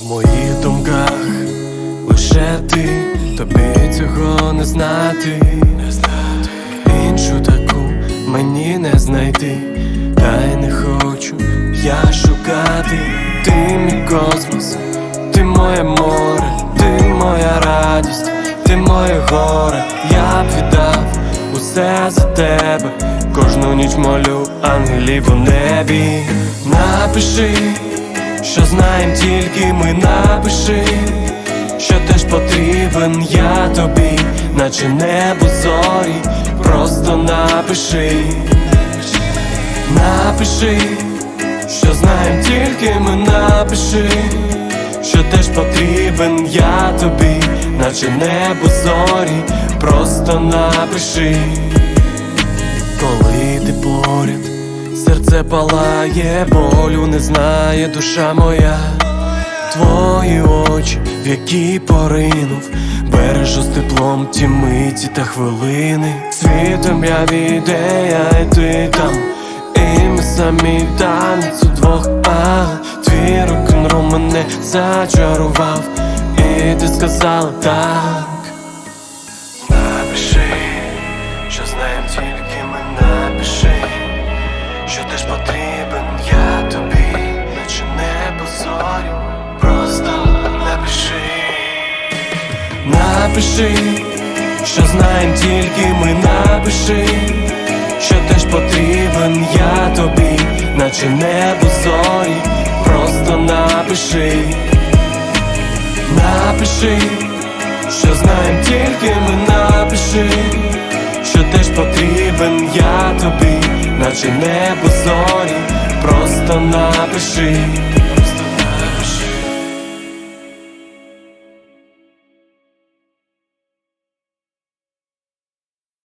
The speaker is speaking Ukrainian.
В моїх думках лише ти, тобі цього не знати, не знати. Іншу таку мені не знайти, та й не хочу я шукати. Ти мій космос, ти моє море, ти моя радість, ти моє горе, я б віддав усе за тебе, кожну ніч молю ангелів у небі. Напиши, що знаєм тільки ми напиши, що теж потрібен я тобі, наче небо зорі, просто напиши, напиши, що знаєм тільки ми напиши, що теж потрібен я тобі, наче небо зорі, просто напиши. Серце палає, болю не знає душа моя, твої очі, в які поринув, бережу з теплом ті миті та хвилини. Світом я ідея, і ти там, і ми самі танець удвох, а твій рок-н-рол мене зачарував, і ти сказала так. Напиши, що знаєм тільки ми напиши, що теж потрібен я тобі, наче небо зорі, просто напиши, напиши. Що знаєм тільки ми напиши, що теж потрібен я тобі, наче небо зорі, просто напиши.